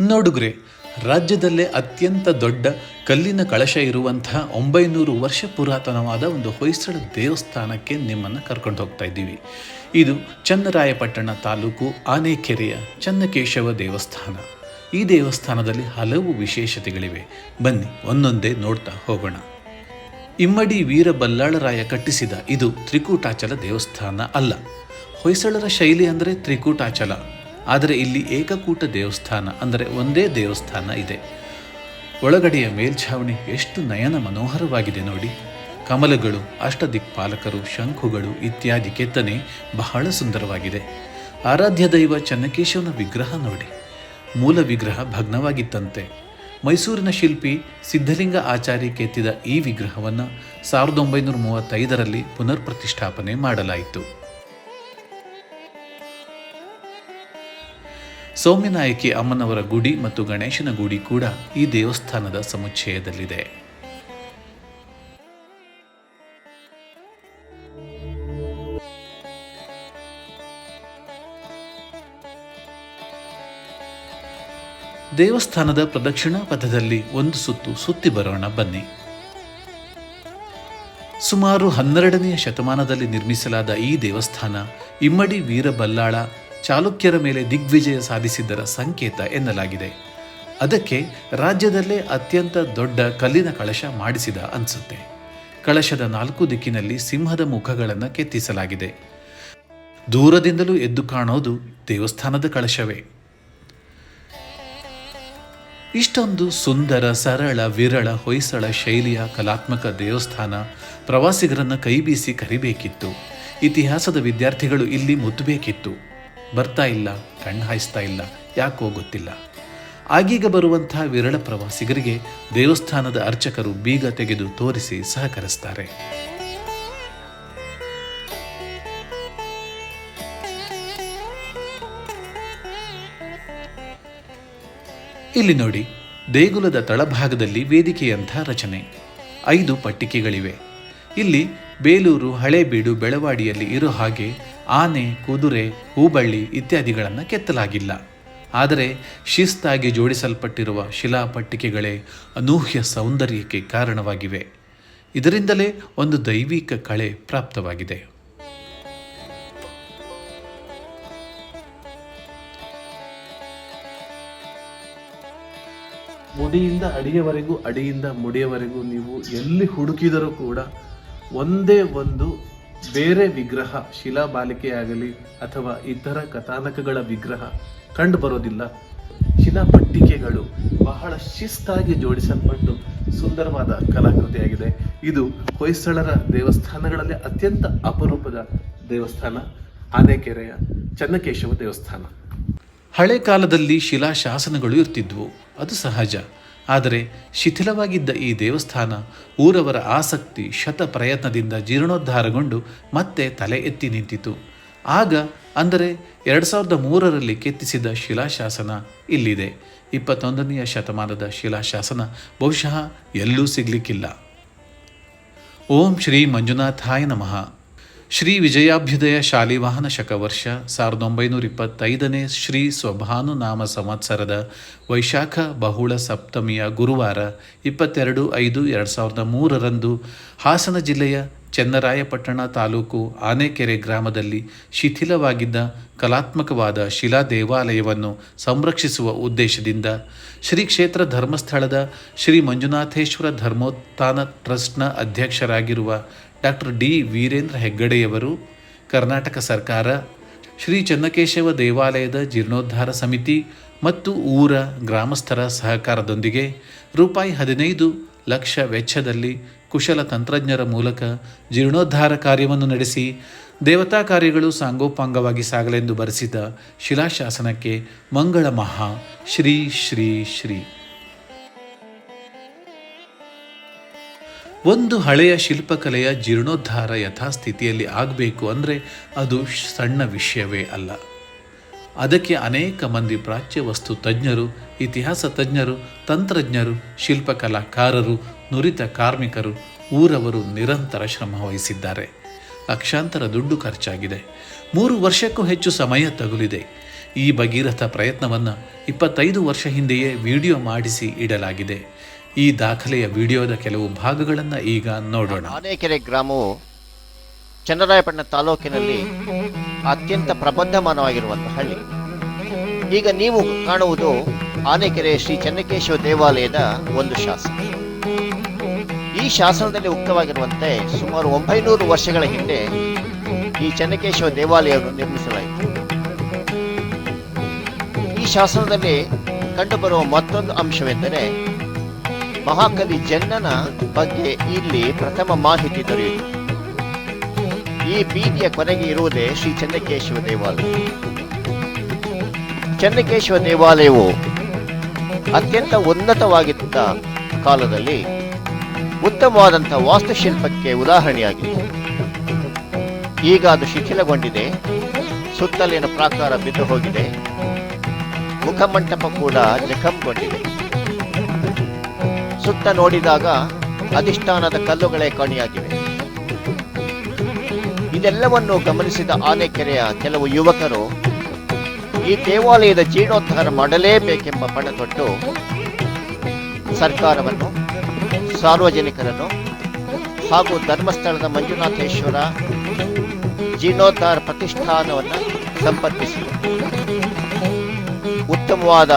ನೋಡುಗ್ರೆ, ರಾಜ್ಯದಲ್ಲೇ ಅತ್ಯಂತ ದೊಡ್ಡ ಕಲ್ಲಿನ ಕಳಶ ಇರುವಂತಹ ಒಂಬೈನೂರು ವರ್ಷ ಪುರಾತನವಾದ ಒಂದು ಹೊಯ್ಸಳ ದೇವಸ್ಥಾನಕ್ಕೆ ನಿಮ್ಮನ್ನು ಕರ್ಕೊಂಡು ಹೋಗ್ತಾ ಇದ್ದೀವಿ. ಇದು ಚನ್ನರಾಯಪಟ್ಟಣ ತಾಲೂಕು ಆನೆಕೆರೆಯ ಚನ್ನಕೇಶವ ದೇವಸ್ಥಾನ. ಈ ದೇವಸ್ಥಾನದಲ್ಲಿ ಹಲವು ವಿಶೇಷತೆಗಳಿವೆ. ಬನ್ನಿ, ಒಂದೊಂದೇ ನೋಡ್ತಾ ಹೋಗೋಣ. ಇಮ್ಮಡಿ ವೀರಬಲ್ಲಾಳರಾಯ ಕಟ್ಟಿಸಿದ ಇದು ತ್ರಿಕೂಟಾಚಲ ದೇವಸ್ಥಾನ ಅಲ್ಲ. ಹೊಯ್ಸಳರ ಶೈಲಿ ಅಂದರೆ ತ್ರಿಕೂಟಾಚಲ. ಆದರೆ ಇಲ್ಲಿ ಏಕಕೂಟ ದೇವಸ್ಥಾನ ಅಂದರೆ ಒಂದೇ ದೇವಸ್ಥಾನ ಇದೆ. ಒಳಗಡೆಯ ಮೇಲ್ಛಾವಣಿ ಎಷ್ಟು ನಯನ ಮನೋಹರವಾಗಿದೆ ನೋಡಿ. ಕಮಲಗಳು, ಅಷ್ಟದಿಕ್ಪಾಲಕರು, ಶಂಖುಗಳು ಇತ್ಯಾದಿ ಕೆತ್ತನೆ ಬಹಳ ಸುಂದರವಾಗಿದೆ. ಆರಾಧ್ಯ ದೈವ ಚನ್ನಕೇಶವನ ವಿಗ್ರಹ ನೋಡಿ. ಮೂಲ ವಿಗ್ರಹ ಭಗ್ನವಾಗಿತ್ತಂತೆ. ಮೈಸೂರಿನ ಶಿಲ್ಪಿ ಸಿದ್ಧಲಿಂಗ ಆಚಾರಿ ಕೆತ್ತಿದ ಈ ವಿಗ್ರಹವನ್ನು ಸಾವಿರದ ಒಂಬೈನೂರ ಮೂವತ್ತೈದರಲ್ಲಿ ಪುನರ್ ಪ್ರತಿಷ್ಠಾಪನೆ ಮಾಡಲಾಯಿತು. ಸೌಮ್ಯನಾಯಕಿ ಅಮ್ಮನವರ ಗುಡಿ ಮತ್ತು ಗಣೇಶನ ಗುಡಿ ಕೂಡ ಈ ದೇವಸ್ಥಾನದ ಸಮುಚ್ಚಯದಲ್ಲಿದೆ. ದೇವಸ್ಥಾನದ ಪ್ರದಕ್ಷಿಣಾ ಪಥದಲ್ಲಿ ಒಂದು ಸುತ್ತು ಸುತ್ತಿ ಬರೋಣ ಬನ್ನಿ. ಸುಮಾರು ಹನ್ನೆರಡನೆಯ ಶತಮಾನದಲ್ಲಿ ನಿರ್ಮಿಸಲಾದ ಈ ದೇವಸ್ಥಾನ ಇಮ್ಮಡಿ ವೀರ ಬಲ್ಲಾಳ ಚಾಲುಕ್ಯರ ಮೇಲೆ ದಿಗ್ವಿಜಯ ಸಾಧಿಸಿದ್ದರ ಸಂಕೇತ ಎನ್ನಲಾಗಿದೆ. ಅದಕ್ಕೆ ರಾಜ್ಯದಲ್ಲೇ ಅತ್ಯಂತ ದೊಡ್ಡ ಕಲ್ಲಿನ ಕಳಶ ಮಾಡಿಸಿದ ಅನ್ಸುತ್ತೆ. ಕಳಶದ ನಾಲ್ಕು ದಿಕ್ಕಿನಲ್ಲಿ ಸಿಂಹದ ಮುಖಗಳನ್ನು ಕೆತ್ತಿಸಲಾಗಿದೆ. ದೂರದಿಂದಲೂ ಎದ್ದು ಕಾಣೋದು ದೇವಸ್ಥಾನದ ಕಳಶವೇ. ಇಷ್ಟೊಂದು ಸುಂದರ, ಸರಳ, ವಿರಳ, ಹೊಯ್ಸಳ ಶೈಲಿಯ ಕಲಾತ್ಮಕ ದೇವಸ್ಥಾನ ಪ್ರವಾಸಿಗರನ್ನು ಕೈಬೀಸಿ ಕರಿಬೇಕಿತ್ತು. ಇತಿಹಾಸದ ವಿದ್ಯಾರ್ಥಿಗಳು ಇಲ್ಲಿ ಮುತ್ತಬೇಕಿತ್ತು ಬರ್ತಾ ಇಲ್ಲ ಕಣ್ಣು ಹಾಯಿಸ್ತಾ ಇಲ್ಲ, ಯಾಕೋ ಗೊತ್ತಿಲ್ಲ. ಆಗೀಗ ಬರುವಂತಹ ವಿರಳ ಪ್ರವಾಸಿಗರಿಗೆ ದೇವಸ್ಥಾನದ ಅರ್ಚಕರು ಬೀಗ ತೆಗೆದು ತೋರಿಸಿ ಸಹಕರಿಸ್ತಾರೆ. ಇಲ್ಲಿ ನೋಡಿ, ದೇಗುಲದ ತಳಭಾಗದಲ್ಲಿ ವೇದಿಕೆಯಂಥ ರಚನೆ. ಐದು ಪಟ್ಟಿಕೆಗಳಿವೆ. ಇಲ್ಲಿ ಬೇಲೂರು ಹಳೇಬೀಡು ಬೆಳವಾಡಿಯಲ್ಲಿ ಇರೋ ಹಾಗೆ ಆನೆ, ಕುದುರೆ, ಹೂಬಳ್ಳಿ ಇತ್ಯಾದಿಗಳನ್ನು ಕೆತ್ತಲಾಗಿಲ್ಲ. ಆದರೆ ಶಿಸ್ತಾಗಿ ಜೋಡಿಸಲ್ಪಟ್ಟಿರುವ ಶಿಲಾಪಟ್ಟಿಕೆಗಳೇ ಅನೂಹ್ಯ ಸೌಂದರ್ಯಕ್ಕೆ ಕಾರಣವಾಗಿವೆ. ಇದರಿಂದಲೇ ಒಂದು ದೈವಿಕ ಕಳೆ ಪ್ರಾಪ್ತವಾಗಿದೆ. ಮುಡಿಯಿಂದ ಅಡಿಯವರೆಗೂ ಅಡಿಯಿಂದ ಮುಡಿಯವರೆಗೂ ನೀವು ಎಲ್ಲಿ ಹುಡುಕಿದರೂ ಕೂಡ ಒಂದೇ ಒಂದು, ಬೇರೆ ವಿಗ್ರಹ ಶಿಲಾಬಾಲಿಕೆಯಾಗಲಿ ಅಥವಾ ಇತರ ಕಥಾನಕಗಳ ವಿಗ್ರಹ ಕಂಡು ಬರೋದಿಲ್ಲ ಶಿಲಾಪಟ್ಟಿಕೆಗಳು ಬಹಳ ಶಿಸ್ತಾಗಿ ಜೋಡಿಸಲ್ಪಟ್ಟು ಸುಂದರವಾದ ಕಲಾಕೃತಿಯಾಗಿದೆ. ಇದು ಹೊಯ್ಸಳರ ದೇವಸ್ಥಾನಗಳಲ್ಲಿ ಅತ್ಯಂತ ಅಪರೂಪದ ದೇವಸ್ಥಾನ, ಆನೆಕೆರೆಯ ಚನ್ನಕೇಶವ ದೇವಸ್ಥಾನ. ಹಳೆ ಕಾಲದಲ್ಲಿ ಶಿಲಾ ಶಾಸನಗಳು ಇರ್ತಿದ್ವು ಅದು ಸಹಜ. ಆದರೆ ಶಿಥಿಲವಾಗಿದ್ದ ಈ ದೇವಸ್ಥಾನ ಊರವರ ಆಸಕ್ತಿ ಶತ ಪ್ರಯತ್ನದಿಂದ ಜೀರ್ಣೋದ್ಧಾರಗೊಂಡು ಮತ್ತೆ ತಲೆ ಎತ್ತಿ ನಿಂತಿತು. ಆಗ ಅಂದರೆ ಎರಡು ಸಾವಿರದ ಮೂರರಲ್ಲಿ ಕೆತ್ತಿಸಿದ ಶಿಲಾಶಾಸನ ಇಲ್ಲಿದೆ. ಇಪ್ಪತ್ತೊಂದನೆಯ ಶತಮಾನದ ಶಿಲಾಶಾಸನ ಬಹುಶಃ ಎಲ್ಲೂ ಸಿಗಲಿಕ್ಕಿಲ್ಲ. ಓಂ ಶ್ರೀ ಮಂಜುನಾಥಾಯ ನಮಃ. ಶ್ರೀ ವಿಜಯಾಭ್ಯುದಯ ಶಾಲಿವಾಹನ ಶಕವರ್ಷ ಸಾವಿರದ ಒಂಬೈನೂರ ಇಪ್ಪತ್ತೈದನೇ ಶ್ರೀ ಸ್ವಭಾನು ನಾಮ ಸಂವತ್ಸರದ ವೈಶಾಖ ಬಹುಳ ಸಪ್ತಮಿಯ ಗುರುವಾರ ಇಪ್ಪತ್ತೆರಡು ಐದು ಎರಡು ಸಾವಿರದ ಮೂರರಂದು ಹಾಸನ ಜಿಲ್ಲೆಯ ಚೆನ್ನರಾಯಪಟ್ಟಣ ತಾಲೂಕು ಆನೆಕೆರೆ ಗ್ರಾಮದಲ್ಲಿ ಶಿಥಿಲವಾಗಿದ್ದ ಕಲಾತ್ಮಕವಾದ ಶಿಲಾ ದೇವಾಲಯವನ್ನು ಸಂರಕ್ಷಿಸುವ ಉದ್ದೇಶದಿಂದ ಶ್ರೀ ಕ್ಷೇತ್ರ ಧರ್ಮಸ್ಥಳದ ಶ್ರೀ ಮಂಜುನಾಥೇಶ್ವರ ಧರ್ಮೋತ್ಥಾನ ಟ್ರಸ್ಟ್ನ ಅಧ್ಯಕ್ಷರಾಗಿರುವ ಡಾಕ್ಟರ್ ಡಿ ವೀರೇಂದ್ರ ಹೆಗ್ಗಡೆಯವರು, ಕರ್ನಾಟಕ ಸರ್ಕಾರ, ಶ್ರೀ ಚನ್ನಕೇಶವ ದೇವಾಲಯದ ಜೀರ್ಣೋದ್ಧಾರ ಸಮಿತಿ ಮತ್ತು ಊರ ಗ್ರಾಮಸ್ಥರ ಸಹಕಾರದೊಂದಿಗೆ ರೂಪಾಯಿ ಹದಿನೈದು ಲಕ್ಷ ವೆಚ್ಚದಲ್ಲಿ ಕುಶಲ ತಂತ್ರಜ್ಞರ ಮೂಲಕ ಜೀರ್ಣೋದ್ಧಾರ ಕಾರ್ಯವನ್ನು ನಡೆಸಿ ದೇವತಾ ಕಾರ್ಯಗಳು ಸಾಂಗೋಪಾಂಗವಾಗಿ ಸಾಗಲೆಂದು ಬರೆಸಿದ ಶಿಲಾಶಾಸನಕ್ಕೆ ಮಂಗಳ ಮಹಾ ಶ್ರೀ ಶ್ರೀ ಶ್ರೀ. ಒಂದು ಹಳೆಯ ಶಿಲ್ಪಕಲೆಯ ಜೀರ್ಣೋದ್ಧಾರ ಯಥಾಸ್ಥಿತಿಯಲ್ಲಿ ಆಗಬೇಕು ಅಂದರೆ ಅದು ಸಣ್ಣ ವಿಷಯವೇ ಅಲ್ಲ. ಅದಕ್ಕೆ ಅನೇಕ ಮಂದಿ ಪ್ರಾಚ್ಯ ವಸ್ತು ತಜ್ಞರು, ಇತಿಹಾಸ ತಜ್ಞರು, ತಂತ್ರಜ್ಞರು, ಶಿಲ್ಪಕಲಾಕಾರರು, ನುರಿತ ಕಾರ್ಮಿಕರು, ಊರವರು ನಿರಂತರ ಶ್ರಮ ವಹಿಸಿದ್ದಾರೆ. ಲಕ್ಷಾಂತರ ದುಡ್ಡು ಖರ್ಚಾಗಿದೆ. ಮೂರು ವರ್ಷಕ್ಕೂ ಹೆಚ್ಚು ಸಮಯ ತಗುಲಿದೆ. ಈ ಭಗೀರಥ ಪ್ರಯತ್ನವನ್ನು ಇಪ್ಪತ್ತೈದು ವರ್ಷ ಹಿಂದೆಯೇ ವಿಡಿಯೋ ಮಾಡಿಸಿ ಇಡಲಾಗಿದೆ. ಈ ದಾಖಲೆಯ ವಿಡಿಯೋದ ಕೆಲವು ಭಾಗಗಳನ್ನು ಈಗ ನೋಡೋಣ. ಆನೇಕೆರೆ ಗ್ರಾಮವು ಚನ್ನರಾಯಪಟ್ಟಣ ತಾಲೂಕಿನಲ್ಲಿ ಅತ್ಯಂತ ಪ್ರಬಂಧಮಾನವಾಗಿರುವಂತಹ ಹಳ್ಳಿ. ಈಗ ನೀವು ಕಾಣುವುದು ಆನೆಕೆರೆ ಶ್ರೀ ಚನ್ನಕೇಶವ ದೇವಾಲಯದ ಒಂದು ಶಾಸನ. ಈ ಶಾಸನದಲ್ಲಿ ಉಕ್ತವಾಗಿರುವಂತೆ ಸುಮಾರು ಒಂಬೈನೂರು ವರ್ಷಗಳ ಹಿಂದೆ ಈ ಚನ್ನಕೇಶವ ದೇವಾಲಯವನ್ನು ನಿರ್ಮಿಸಲಾಯಿತು. ಈ ಶಾಸನದಲ್ಲಿ ಕಂಡುಬರುವ ಮತ್ತೊಂದು ಅಂಶವೆಂದರೆ ಮಹಾಕವಿ ಜನ್ನನ ಬಗ್ಗೆ ಇಲ್ಲಿ ಪ್ರಥಮ ಮಾಹಿತಿ ದೊರೆಯಿತು. ಈ ಬೀದಿಯ ಕೊನೆಗೆ ಇರುವುದೇ ಶ್ರೀ ಚನ್ನಕೇಶವ ದೇವಾಲಯ. ಚನ್ನಕೇಶವ ದೇವಾಲಯವು ಅತ್ಯಂತ ಉನ್ನತವಾಗಿದ್ದ ಕಾಲದಲ್ಲಿ ಉತ್ತಮವಾದಂತಹ ವಾಸ್ತುಶಿಲ್ಪಕ್ಕೆ ಉದಾಹರಣೆಯಾಗಿದೆ. ಈಗ ಅದು ಶಿಥಿಲಗೊಂಡಿದೆ, ಸುತ್ತಲಿನ ಪ್ರಾಕಾರ ಬಿದ್ದು ಹೋಗಿದೆ, ಮುಖಮಂಟಪ ಕೂಡ ಜಖಂಗೊಂಡಿದೆ. ಸುತ್ತ ನೋಡಿದಾಗ ಅಧಿಷ್ಠಾನದ ಕಲ್ಲುಗಳೇ ಕಾಣಿಯಾಗಿವೆ. ಇದೆಲ್ಲವನ್ನು ಗಮನಿಸಿದ ಆನೆಕೆರೆಯ ಕೆಲವು ಯುವಕರು ಈ ದೇವಾಲಯದ ಜೀರ್ಣೋದ್ಧಾರ ಮಾಡಲೇಬೇಕೆಂಬ ಪಣ ತೊಟ್ಟು ಸರ್ಕಾರವನ್ನು, ಸಾರ್ವಜನಿಕರನ್ನು ಹಾಗೂ ಧರ್ಮಸ್ಥಳದ ಮಂಜುನಾಥೇಶ್ವರ ಜೀರ್ಣೋದ್ಧಾರ ಪ್ರತಿಷ್ಠಾನವನ್ನು ಸಂಪರ್ಕಿಸಿದರು. ಉತ್ತಮವಾದ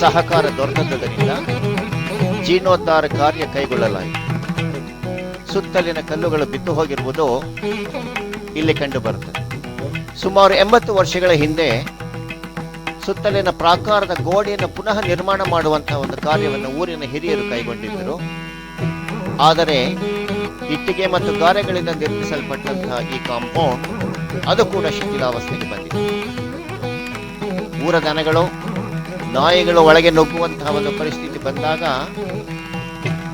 ಸಹಕಾರ ದೊರೆತದ್ದರಿಂದ ಜೀರ್ಣೋದ್ಧಾರ ಕಾರ್ಯ ಕೈಗೊಳ್ಳಲಾಯಿತು. ಸುತ್ತಲಿನ ಕಲ್ಲುಗಳು ಬಿದ್ದು ಹೋಗಿರುವುದು ಇಲ್ಲಿ ಕಂಡು ಬರುತ್ತದೆ. ಸುಮಾರು ಎಂಬತ್ತು ವರ್ಷಗಳ ಹಿಂದೆ ಸುತ್ತಲಿನ ಪ್ರಾಕಾರದ ಗೋಡೆಯನ್ನು ಪುನಃ ನಿರ್ಮಾಣ ಮಾಡುವಂತಹ ಒಂದು ಕಾರ್ಯವನ್ನು ಊರಿನ ಹಿರಿಯರು ಕೈಗೊಂಡಿದ್ದರು. ಆದರೆ ಇಟ್ಟಿಗೆ ಮತ್ತು ಗಾರೆಗಳಿಂದ ನಿರ್ಮಿಸಲ್ಪಟ್ಟಂತಹ ಈ ಕಾಂಪೌಂಡ್ ಅದು ಕೂಡ ಶಿಥಿಲಾವಸ್ಥೆಗೆ ಬಂದಿದೆ. ಊರ ದನಗಳು, ನಾಯಿಗಳು ಒಳಗೆ ನುಗ್ಗುವಂತಹ ಒಂದು ಪರಿಸ್ಥಿತಿ ಬಂದಾಗ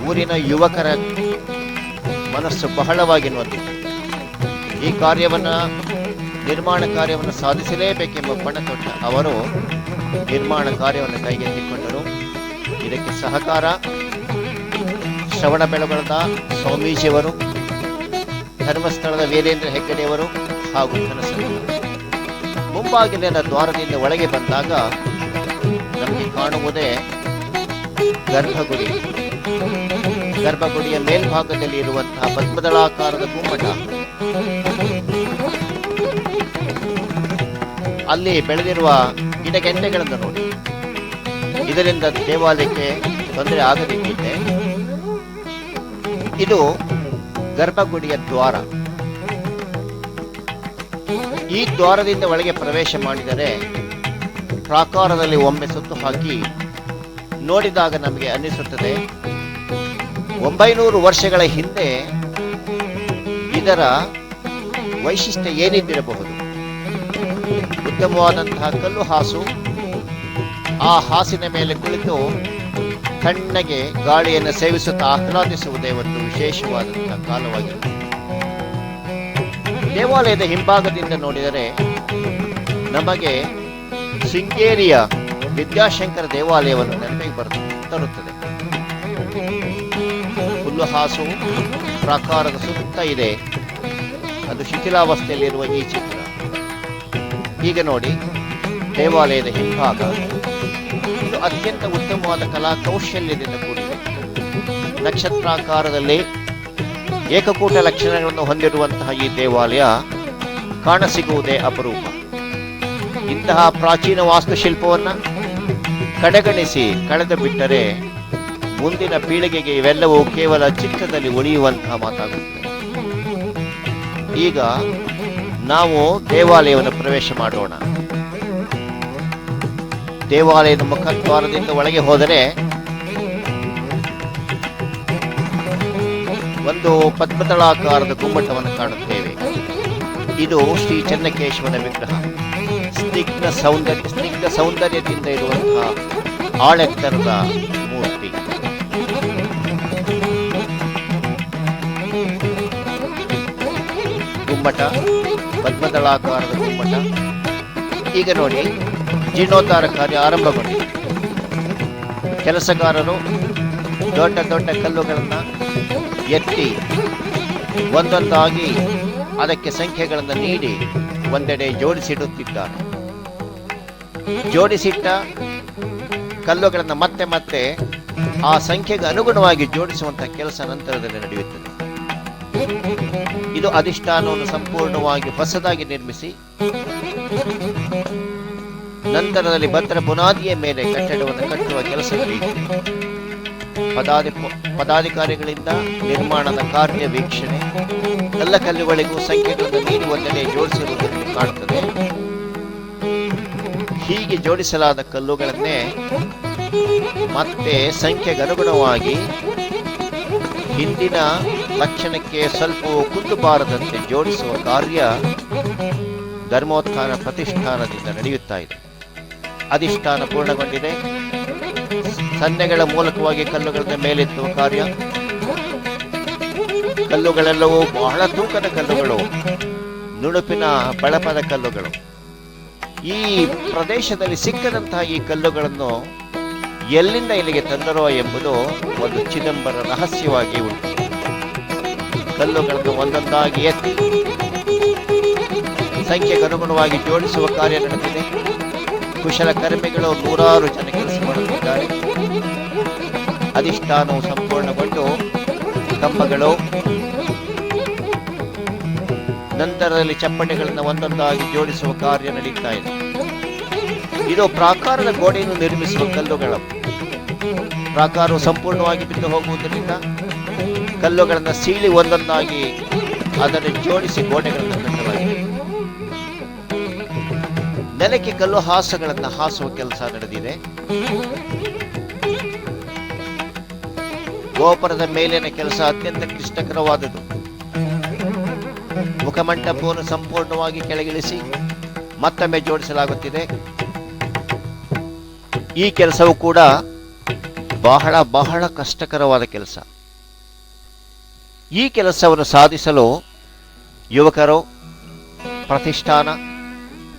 ಊರಿನ ಯುವಕರ ಮನಸ್ಸು ಬಹಳವಾಗಿ ನೋಡಿದೆ ಈ ಕಾರ್ಯವನ್ನ, ನಿರ್ಮಾಣ ಕಾರ್ಯವನ್ನು ಸಾಧಿಸಲೇಬೇಕೆಂಬ ಪಣ ತೊಟ್ಟ ಅವರು ನಿರ್ಮಾಣ ಕಾರ್ಯವನ್ನು ಕೈಗೆತ್ತಿಕೊಂಡರು. ಇದಕ್ಕೆ ಸಹಕಾರ, ಶ್ರವಣ ಬೆಳಗೊಳದ ಸ್ವಾಮೀಜಿಯವರು, ಧರ್ಮಸ್ಥಳದ ವೀರೇಂದ್ರ ಹೆಗ್ಗಡೆಯವರು ಹಾಗೂ ಕನಸರು ಮುಂಬಾಗಿಲಿನ ದ್ವಾರದಿಂದ ಒಳಗೆ ಬಂದಾಗ ನಮಗೆ ಕಾಣುವುದೇ ಗರ್ಭಗುಡಿ. ಗರ್ಭಗುಡಿಯ ಮೇಲ್ಭಾಗದಲ್ಲಿ ಇರುವಂತಹ ಪದ್ಮದಳಾಕಾರದ ಗುಮ್ಮಟ. ಅಲ್ಲಿ ಬೆಳೆದಿರುವ ಗಿಡಗೆಂಟೆಗಳನ್ನು ನೋಡಿ. ಇದರಿಂದ ದೇವಾಲಯಕ್ಕೆ ತೊಂದರೆ ಆಗಬೇಕಿದೆ ಇದು ಗರ್ಭಗುಡಿಯ ದ್ವಾರ. ಈ ದ್ವಾರದಿಂದ ಒಳಗೆ ಪ್ರವೇಶ ಮಾಡಿದರೆ ಪ್ರಾಕಾರದಲ್ಲಿ ಒಮ್ಮೆ ಸುತ್ತು ಹಾಕಿ ನೋಡಿದಾಗ ನಮಗೆ ಅನ್ನಿಸುತ್ತದೆ ಒಂಬೈನೂರು ವರ್ಷಗಳ ಹಿಂದೆ ಇದರ ವೈಶಿಷ್ಟ್ಯ ಏನಿದ್ದಿರಬಹುದು? ಉತ್ತಮವಾದಂತಹ ಕಲ್ಲು ಹಾಸು ಆ ಹಾಸಿನ ಮೇಲೆ ಕುಳಿತು ತಣ್ಣಗೆ ಗಾಳಿಯನ್ನು ಸೇವಿಸುತ್ತಾ ಆಹ್ಲಾದಿಸುವುದೇ ಒಂದು ವಿಶೇಷವಾದಂತಹ ಕಾಲವಾಗಿರುತ್ತದೆ. ದೇವಾಲಯದ ಹಿಂಭಾಗದಿಂದ ನೋಡಿದರೆ ನಮಗೆ ಶೃಂಗೇರಿಯ ವಿದ್ಯಾಶಂಕರ ದೇವಾಲಯವನ್ನು ನೆನಪಿಗೆ ಬರು, ತರುತ್ತದೆ. ಹುಲ್ಲು ಹಾಸು ಪ್ರಾಕಾರದ ಸುತ್ತ ಇದೆ. ಅದು ಶಿಥಿಲಾವಸ್ಥೆಯಲ್ಲಿರುವ ಈ ಚಿತ್ರ. ಈಗ ನೋಡಿ, ದೇವಾಲಯದ ಹಿಂಭಾಗ. ಇದು ಅತ್ಯಂತ ಉತ್ತಮವಾದ ಕಲಾ ಕೌಶಲ್ಯದಿಂದ ಕೂಡಿದೆ. ನಕ್ಷತ್ರಾಕಾರದಲ್ಲಿ ಏಕಕೂಟ ಲಕ್ಷಣಗಳನ್ನು ಹೊಂದಿರುವಂತಹ ಈ ದೇವಾಲಯ ಕಾಣಸಿಗುವುದೇ ಅಪರೂಪ. ಇಂತಹ ಪ್ರಾಚೀನ ವಾಸ್ತುಶಿಲ್ಪವನ್ನು ಕಡೆಗಣಿಸಿ ಕಳೆದು ಬಿಟ್ಟರೆ ಮುಂದಿನ ಪೀಳಿಗೆಗೆ ಇವೆಲ್ಲವೂ ಕೇವಲ ಚಿತ್ರದಲ್ಲಿ ಉಳಿಯುವಂತಹ ಮಾತಾಗುತ್ತದೆ. ಈಗ ನಾವು ದೇವಾಲಯವನ್ನು ಪ್ರವೇಶ ಮಾಡೋಣ. ದೇವಾಲಯದ ಮುಖದ್ವಾರದಿಂದ ಒಳಗೆ ಹೋದರೆ ಒಂದು ಪದ್ಮತಳಾಕಾರದ ಗುಮ್ಮಟವನ್ನು ಕಾಣುತ್ತೇವೆ. ಇದು ಶ್ರೀ ಚೆನ್ನಕೇಶವನ ವಿಗ್ರಹ. ಸ್ನಿಗ್ಧ ಸೌಂದರ್ಯ, ಸ್ನಿಗ್ಧ ಸೌಂದರ್ಯದಿಂದ ಇರುವಂತಹ ಆಳೆತ್ತರದ ಗುಮ್ಮಟ ಪದ್ಮದಳಾಕಾರದ ಗುಮ್ಮಟ. ಈಗ ನೋಡಿ, ಜೀರ್ಣೋದ್ಧಾರ ಕಾರ್ಯ ಆರಂಭಗೊಂಡಿದೆ. ಕೆಲಸಗಾರರು ದೊಡ್ಡ ದೊಡ್ಡ ಕಲ್ಲುಗಳನ್ನು ಎತ್ತಿ ಒಂದೊಂದಾಗಿ ಅದಕ್ಕೆ ಸಂಖ್ಯೆಗಳನ್ನು ನೀಡಿ ಒಂದೆಡೆ ಜೋಡಿಸಿಡುತ್ತಿದ್ದಾರೆ. ಜೋಡಿಸಿಟ್ಟ ಕಲ್ಲುಗಳನ್ನು ಮತ್ತೆ ಮತ್ತೆ ಆ ಸಂಖ್ಯೆಗೆ ಅನುಗುಣವಾಗಿ ಜೋಡಿಸುವಂತಹ ಕೆಲಸ ನಂತರದಲ್ಲಿ ನಡೆಯುತ್ತದೆ. ಇದು ಅಧಿಷ್ಠಾನವನ್ನು ಸಂಪೂರ್ಣವಾಗಿ ಹೊಸದಾಗಿ ನಿರ್ಮಿಸಿ, ನಂತರದಲ್ಲಿ ಭದ್ರ ಬುನಾದಿಯ ಮೇಲೆ ಕಟ್ಟಡವನ್ನು ಕಟ್ಟುವ ಕೆಲಸ ಪದಾಧಿ, ಪದಾಧಿಕಾರಿಗಳಿಂದ ನಿರ್ಮಾಣದ ಕಾರ್ಯ ವೀಕ್ಷಣೆ, ಎಲ್ಲ ಕಲ್ಲುಗಳಿಗೂ ಸಂಖ್ಯೆಗಳನ್ನು ನೀಡುವಂತೆ ಜೋಡಿಸಿರುವುದನ್ನು ಕಾಣುತ್ತದೆ. ಹೀಗೆ ಜೋಡಿಸಲಾದ ಕಲ್ಲುಗಳನ್ನೇ ಮತ್ತೆ ಸಂಖ್ಯೆಗನುಗುಣವಾಗಿ ಹಿಂದಿನ ಲಕ್ಷಣಕ್ಕೆ ಸ್ವಲ್ಪ ಕುಂದು ಬಾರದಂತೆ ಜೋಡಿಸುವ ಕಾರ್ಯ ಧರ್ಮೋತ್ಥಾನ ಪ್ರತಿಷ್ಠಾನದಿಂದ ನಡೆಯುತ್ತಾ ಇದೆ. ಅಧಿಷ್ಠಾನ ಪೂರ್ಣಗೊಂಡಿದೆ. ಸನ್ನೆಗಳ ಮೂಲಕವಾಗಿ ಕಲ್ಲುಗಳನ್ನು ಮೇಲೆತ್ತುವ ಕಾರ್ಯ. ಕಲ್ಲುಗಳೆಲ್ಲವೂ ಬಹಳ ತೂಕದ ಕಲ್ಲುಗಳು. ನುಣುಪಿನ ಬಳಪದ ಕಲ್ಲುಗಳು. ಈ ಪ್ರದೇಶದಲ್ಲಿ ಸಿಕ್ಕದಂತಹ ಈ ಕಲ್ಲುಗಳನ್ನು ಎಲ್ಲಿಂದ ಇಲ್ಲಿಗೆ ತಂದರೋ ಎಂಬುದು ಒಂದು ಚಿದಂಬರ ರಹಸ್ಯವಾಗಿ ಉಂಟು. ಕಲ್ಲುಗಳನ್ನು ಒಂದೊಂದಾಗಿ ಎತ್ತಿ ಸಂಖ್ಯೆಗೆ ಜೋಡಿಸುವ ಕಾರ್ಯ ನಡೆದಿದೆ. ಕುಶಲ ಕರ್ಮಿಗಳು ನೂರಾರು ಜನ ಕೆಲಸ ಮಾಡುತ್ತಿದ್ದಾರೆ. ಅಧಿಷ್ಠಾನವು ಸಂಪೂರ್ಣಗೊಂಡು ಕಂಬಗಳು ನಂತರದಲ್ಲಿ ಚಪ್ಪಟೆಗಳನ್ನು ಒಂದೊಂದಾಗಿ ಜೋಡಿಸುವ ಕಾರ್ಯ ನಡೀತಾ ಇದೆ. ಇದು ಪ್ರಾಕಾರದ ಗೋಡೆಯನ್ನು ನಿರ್ಮಿಸುವ ಕಲ್ಲುಗಳು ಪ್ರಾಕಾರವು ಸಂಪೂರ್ಣವಾಗಿ ಬಿದ್ದು ಹೋಗುವುದರಿಂದ ಕಲ್ಲುಗಳನ್ನು ಸೀಳಿ ಒಂದೊಂದಾಗಿ ಅದನ್ನು ಜೋಡಿಸಿ ಗೋಡೆಗಳನ್ನು ಕಟ್ಟಲಾಗಿದೆ ನೆಲಕ್ಕೆ ಕಲ್ಲು ಹಾಸುಗಳನ್ನು ಹಾಸುವ ಕೆಲಸ ನಡೆದಿದೆ. ಗೋಪುರದ ಮೇಲಿನ ಕೆಲಸ ಅತ್ಯಂತ ಕ್ಲಿಷ್ಟಕರವಾದದ್ದು. ಮುಖಮಂಟಪವನ್ನು ಸಂಪೂರ್ಣವಾಗಿ ಕೆಳಗಿಳಿಸಿ ಮತ್ತೊಮ್ಮೆ ಜೋಡಿಸಲಾಗುತ್ತಿದೆ. ಈ ಕೆಲಸವು ಕೂಡ ಬಹಳ ಬಹಳ ಕಷ್ಟಕರವಾದ ಕೆಲಸ. ಈ ಕೆಲಸವನ್ನು ಸಾಧಿಸಲು ಯುವಕರು ಪ್ರತಿಷ್ಠಾನ,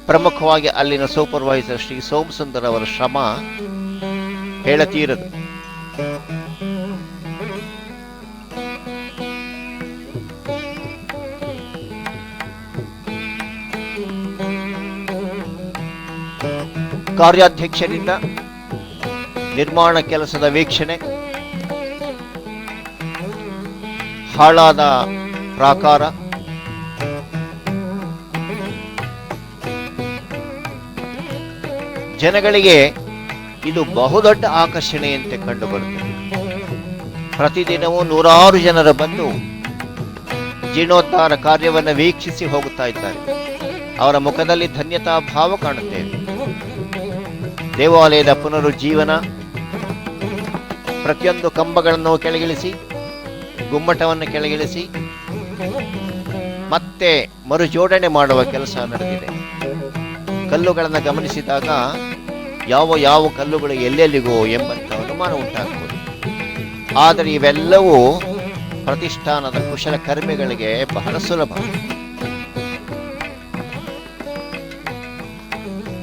ಪ್ರಮುಖವಾಗಿ ಅಲ್ಲಿನ ಸೂಪರ್ವೈಸರ್ ಶ್ರೀ ಸೋಮಸುಂದರ್ ಅವರ ಶ್ರಮ ಹೇಳತೀರದು. ಕಾರ್ಯಾಧ್ಯಕ್ಷರಿಂದ ನಿರ್ಮಾಣ ಕೆಲಸದ ವೀಕ್ಷಣೆ. ಹಾಳಾದ ಪ್ರಾಕಾರ. ಜನಗಳಿಗೆ ಇದು ಬಹುದೊಡ್ಡ ಆಕರ್ಷಣೆಯಂತೆ ಕಂಡುಬರುತ್ತದೆ. ಪ್ರತಿದಿನವೂ ನೂರಾರು ಜನರು ಬಂದು ಜೀರ್ಣೋದ್ಧಾರ ಕಾರ್ಯವನ್ನು ವೀಕ್ಷಿಸಿ ಹೋಗುತ್ತಾ ಇದ್ದಾರೆ. ಅವರ ಮುಖದಲ್ಲಿ ಧನ್ಯತಾ ಭಾವ ಕಾಣುತ್ತೇವೆ ದೇವಾಲಯದ ಪುನರುಜ್ಜೀವನ ಪ್ರತಿಯೊಂದು ಕಂಬಗಳನ್ನು ಕೆಳಗಿಳಿಸಿ ಗುಮ್ಮಟವನ್ನು ಕೆಳಗಿಳಿಸಿ ಮತ್ತೆ ಮರುಜೋಡಣೆ ಮಾಡುವ ಕೆಲಸ ನಡೆದಿದೆ. ಕಲ್ಲುಗಳನ್ನು ಗಮನಿಸಿದಾಗ ಯಾವ ಯಾವ ಕಲ್ಲುಗಳು ಎಲ್ಲೆಲ್ಲಿಗೋ ಎಂಬಂತ ಅನುಮಾನ ಉಂಟಾಗಬಹುದು ಆದರೆ ಇವೆಲ್ಲವೂ ಪ್ರತಿಷ್ಠಾನದ ಕುಶಲ ಕರ್ಮಿಗಳಿಗೆ ಬಹಳ ಸುಲಭ.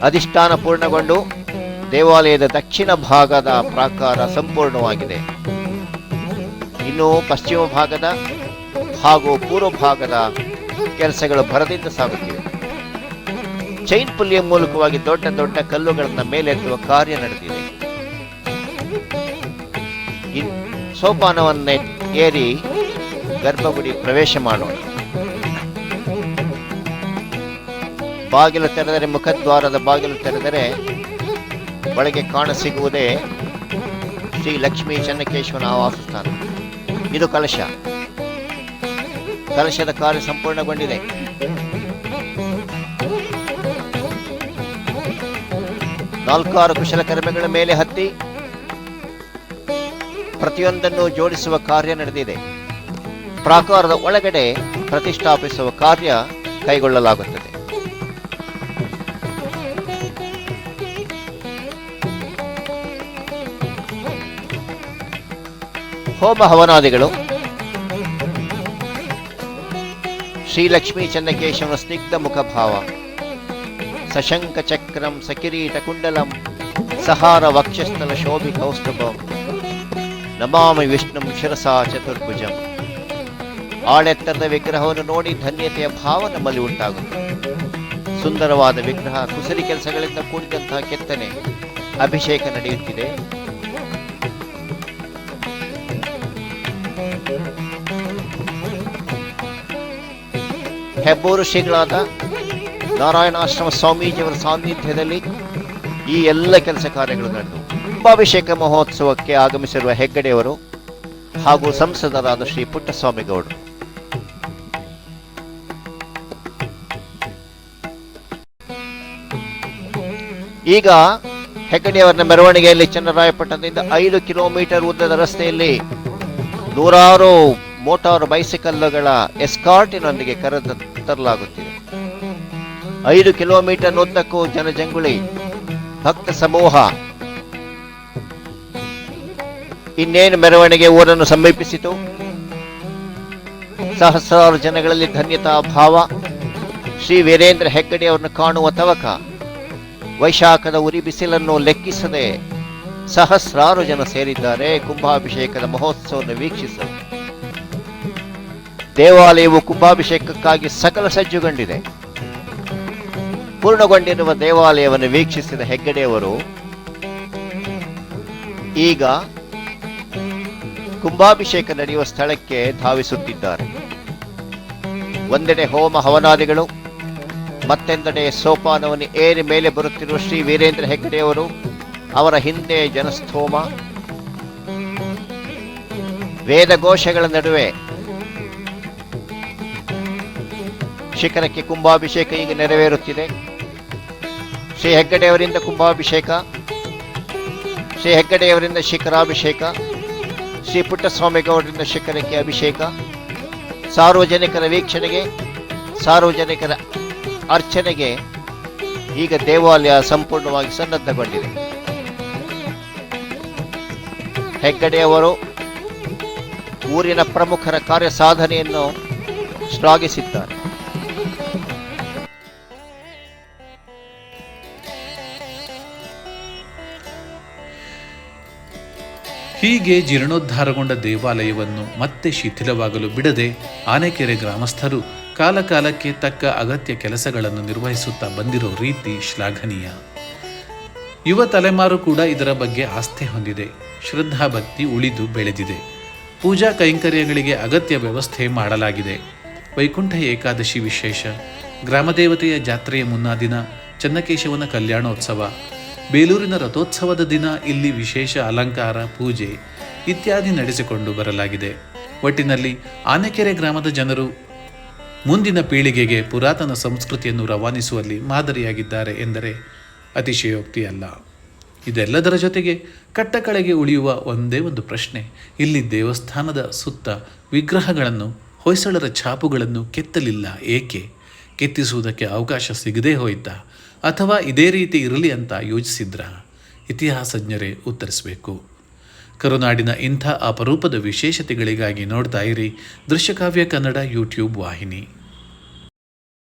ಅಧಿಷ್ಠಾನ ಪೂರ್ಣಗೊಂಡು ದೇವಾಲಯದ ದಕ್ಷಿಣ ಭಾಗದ ಪ್ರಾಕಾರ ಸಂಪೂರ್ಣವಾಗಿದೆ. ಇನ್ನು ಪಶ್ಚಿಮ ಭಾಗದ ಹಾಗೂ ಪೂರ್ವ ಭಾಗದ ಕೆಲಸಗಳು ಭರದಿಂದ ಸಾಗುತ್ತಿವೆ. ಚೈನ್ ಪುಲ್ಲಿಯ ಮೂಲಕವಾಗಿ ದೊಡ್ಡ ದೊಡ್ಡ ಕಲ್ಲುಗಳನ್ನು ಮೇಲೆತ್ತುವ ಕಾರ್ಯ ನಡೆದಿದೆ. ಸೋಪಾನವನ್ನೇ ಏರಿ ಗರ್ಭಗುಡಿ ಪ್ರವೇಶ ಮಾಡೋಣ. ಬಾಗಿಲು ತೆರೆದರೆ ಮುಖದ್ವಾರದ ಬಾಗಿಲು ತೆರೆದರೆ ಒಳಗೆ ಕಾಣಸಿಗುವುದೇ ಶ್ರೀ ಲಕ್ಷ್ಮೀ ಚೆನ್ನಕೇಶ್ವರ ವಾಸಸ್ಥಾನ ಇದು ಕಲಶ. ಕಲಶದ ಕಾರ್ಯ ಸಂಪೂರ್ಣಗೊಂಡಿದೆ. ನಾಲ್ಕಾರು ಕುಶಲಕರ್ಮಿಗಳ ಮೇಲೆ ಹತ್ತಿ ಪ್ರತಿಯೊಂದನ್ನು ಜೋಡಿಸುವ ಕಾರ್ಯ ನಡೆದಿದೆ. ಪ್ರಾಕಾರದ ಒಳಗಡೆ ಪ್ರತಿಷ್ಠಾಪಿಸುವ ಕಾರ್ಯ ಕೈಗೊಳ್ಳಲಾಗುತ್ತದೆ. ಹೋಮ ಹವನಾದಿಗಳು ಶ್ರೀಲಕ್ಷ್ಮೀ ಚನ್ನಕೇಶವನ ಸ್ನಿಗ್ಧ ಮುಖಭಾವ ಸಶಂಕ ಚಕ್ರಂ ಸಕಿರೀಟ ಕುಂಡಲಂ, ಸಹಾರ ವಕ್ಷಸ್ಥಲ ಶೋಭಿ ಕೌಸ್ತುಭಂ, ನಮಾಮಿ ವಿಷ್ಣುಂ ಶಿರಸಾ ಚತುರ್ಭುಜಂ. ಆಳೆತ್ತರದ ವಿಗ್ರಹವನ್ನು ನೋಡಿ ಧನ್ಯತೆಯ ಭಾವ ನಮ್ಮಲ್ಲಿ ಉಂಟಾಗುತ್ತದೆ. ಸುಂದರವಾದ ವಿಗ್ರಹ ಕುಸರಿ ಕೆಲಸಗಳಿಂದ ಕೂಡಿದಂತಹ ಕೆತ್ತನೆ, ಅಭಿಷೇಕ ನಡೆಯುತ್ತಿದೆ. ಹೆಬ್ಬೂರು ಶ್ರೀಗಳಾದ ನಾರಾಯಣಾಶ್ರಮ ಸ್ವಾಮೀಜಿಯವರ ಸಾನ್ನಿಧ್ಯದಲ್ಲಿ ಈ ಎಲ್ಲ ಕೆಲಸ ಕಾರ್ಯಗಳು ನಡೆದವು. ಕುಂಭಾಭಿಷೇಕ ಮಹೋತ್ಸವಕ್ಕೆ ಆಗಮಿಸಿರುವ ಹೆಗ್ಗಡೆಯವರು ಹಾಗೂ ಸಂಸದರಾದ ಶ್ರೀ ಪುಟ್ಟಸ್ವಾಮಿ ಗೌಡರು ಈಗ ಹೆಗ್ಗಡೆಯವರ ಮೆರವಣಿಗೆಯಲ್ಲಿ ಚನ್ನರಾಯಪಟ್ಟಣದಿಂದ ಐದು ಕಿಲೋಮೀಟರ್ ಉದ್ದದ ರಸ್ತೆಯಲ್ಲಿ ನೂರಾರು ಮೋಟಾರ್ ಬೈಸಿಕಲ್ಗಳ ಎಸ್ಕಾರ್ಟಿನೊಂದಿಗೆ ಕರೆದ ತರಲಾಗುತ್ತಿದೆ. ಐದು ಕಿಲೋಮೀಟರ್ ಉದ್ದಕ್ಕೂ ಜನಜಂಗುಳಿ, ಭಕ್ತ ಸಮೂಹ. ಇನ್ನೇನು ಮೆರವಣಿಗೆ ಊರನ್ನು ಸಮೀಪಿಸಿತು? ಸಹಸ್ರಾರು ಜನಗಳಲ್ಲಿ ಧನ್ಯತಾ ಭಾವ. ಶ್ರೀ ವೀರೇಂದ್ರ ಹೆಗ್ಗಡೆ ಅವರನ್ನು ಕಾಣುವ ತವಕ. ವೈಶಾಖದ ಉರಿ ಬಿಸಿಲನ್ನು ಲೆಕ್ಕಿಸದೆ ಸಹಸ್ರಾರು ಜನ ಸೇರಿದ್ದಾರೆ. ಕುಂಭಾಭಿಷೇಕದ ಮಹೋತ್ಸವವನ್ನು ವೀಕ್ಷಿಸಲು ದೇವಾಲಯವು ಕುಂಭಾಭಿಷೇಕಕ್ಕಾಗಿ ಸಕಲ ಸಜ್ಜುಗೊಂಡಿದೆ. ಪೂರ್ಣಗೊಂಡಿರುವ ದೇವಾಲಯವನ್ನು ವೀಕ್ಷಿಸಿದ ಹೆಗ್ಗಡೆಯವರು, ಈಗ ಕುಂಭಾಭಿಷೇಕ ನಡೆಯುವ ಸ್ಥಳಕ್ಕೆ ಧಾವಿಸುತ್ತಿದ್ದಾರೆ. ಒಂದೆಡೆ ಹೋಮ ಹವನಾದಿಗಳು, ಮತ್ತೆಂದಡೆ ಸೋಪಾನವನ್ನು ಏರಿ ಮೇಲೆ ಬರುತ್ತಿರುವ ಶ್ರೀ ವೀರೇಂದ್ರ ಹೆಗ್ಗಡೆಯವರು ಅವರ ಹಿಂದೆ ಜನಸ್ತೋಮ, ವೇದಘೋಷಗಳ ನಡುವೆ ಶಿಖರಕ್ಕೆ ಕುಂಭಾಭಿಷೇಕ ಈಗ ನೆರವೇರುತ್ತಿದೆ. ಶ್ರೀ ಹೆಗ್ಗಡೆಯವರಿಂದ ಕುಂಭಾಭಿಷೇಕ, ಶ್ರೀ ಹೆಗ್ಗಡೆಯವರಿಂದ ಶಿಖರಾಭಿಷೇಕ, ಶ್ರೀ ಪುಟ್ಟಸ್ವಾಮಿಗೌಡರಿಂದ ಶಿಖರಕ್ಕೆ ಅಭಿಷೇಕ, ಸಾರ್ವಜನಿಕರ ವೀಕ್ಷಣೆಗೆ, ಸಾರ್ವಜನಿಕರ ಅರ್ಚನೆಗೆ ಈಗ ದೇವಾಲಯ ಸಂಪೂರ್ಣವಾಗಿ ಸನ್ನದ್ಧಗೊಂಡಿದೆ. ಹೆಗ್ಗಡೆಯವರು ಊರಿನ ಪ್ರಮುಖರ ಕಾರ್ಯ ಸಾಧನೆಯನ್ನು ಶ್ಲಾಘಿಸಿದ್ದಾರೆ. ಹೀಗೆ ಜೀರ್ಣೋದ್ಧಾರಗೊಂಡ ದೇವಾಲಯವನ್ನು ಮತ್ತೆ ಶಿಥಿಲವಾಗಲು ಬಿಡದೆ ಆನೆಕೆರೆ ಗ್ರಾಮಸ್ಥರು ಕಾಲಕಾಲಕ್ಕೆ ತಕ್ಕ ಅಗತ್ಯ ಕೆಲಸಗಳನ್ನು ನಿರ್ವಹಿಸುತ್ತಾ ಬಂದಿರೋ ರೀತಿ ಶ್ಲಾಘನೀಯ. ಯುವ ತಲೆಮಾರು ಕೂಡ ಇದರ ಬಗ್ಗೆ ಆಸ್ಥೆ ಹೊಂದಿದೆ. ಶ್ರದ್ಧಾಭಕ್ತಿ ಉಳಿದು ಬೆಳೆದಿದೆ. ಪೂಜಾ ಕೈಂಕರ್ಯಗಳಿಗೆ ಅಗತ್ಯ ವ್ಯವಸ್ಥೆ ಮಾಡಲಾಗಿದೆ. ವೈಕುಂಠ ಏಕಾದಶಿ ವಿಶೇಷ. ಗ್ರಾಮದೇವತೆಯ ಜಾತ್ರೆಯ ಮುನ್ನಾದಿನ ಚನ್ನಕೇಶವನ ಕಲ್ಯಾಣೋತ್ಸವ. ಬೇಲೂರಿನ ರಥೋತ್ಸವದ ದಿನ ಇಲ್ಲಿ ವಿಶೇಷ ಅಲಂಕಾರ, ಪೂಜೆ ಇತ್ಯಾದಿ ನಡೆಸಿಕೊಂಡು ಬರಲಾಗಿದೆ. ಒಟ್ಟಿನಲ್ಲಿ ಆನೆಕೆರೆ ಗ್ರಾಮದ ಜನರು ಮುಂದಿನ ಪೀಳಿಗೆಗೆ ಪುರಾತನ ಸಂಸ್ಕೃತಿಯನ್ನು ರವಾನಿಸುವಲ್ಲಿ ಮಾದರಿಯಾಗಿದ್ದಾರೆ ಎಂದರೆ ಅತಿಶಯೋಕ್ತಿಯಲ್ಲ. ಇದೆಲ್ಲದರ ಜೊತೆಗೆ ಕಟ್ಟಕಳೆಗೆ ಉಳಿಯುವ ಒಂದೇ ಒಂದು ಪ್ರಶ್ನೆ. ಇಲ್ಲಿ ದೇವಸ್ಥಾನದ ಸುತ್ತ ವಿಗ್ರಹಗಳನ್ನು, ಹೊಯ್ಸಳರ ಛಾಪುಗಳನ್ನು ಕೆತ್ತಲಿಲ್ಲ ಏಕೆ? ಕೆತ್ತಿಸುವುದಕ್ಕೆ ಅವಕಾಶ ಸಿಗದೇ ಹೋಯಿತಾ ಅಥವಾ ಇದೇ ರೀತಿ ಇರಲಿ ಅಂತ ಯೋಚಿಸಿದ್ರ? ಇತಿಹಾಸಜ್ಞರೇ ಉತ್ತರಿಸಬೇಕು. ಕರುನಾಡಿನ ಇಂಥ ಅಪರೂಪದ ವಿಶೇಷತೆಗಳಿಗಾಗಿ ನೋಡ್ತಾ ಇರಿ ದೃಶ್ಯಕಾವ್ಯ ಕನ್ನಡ ಯೂಟ್ಯೂಬ್ ವಾಹಿನಿ.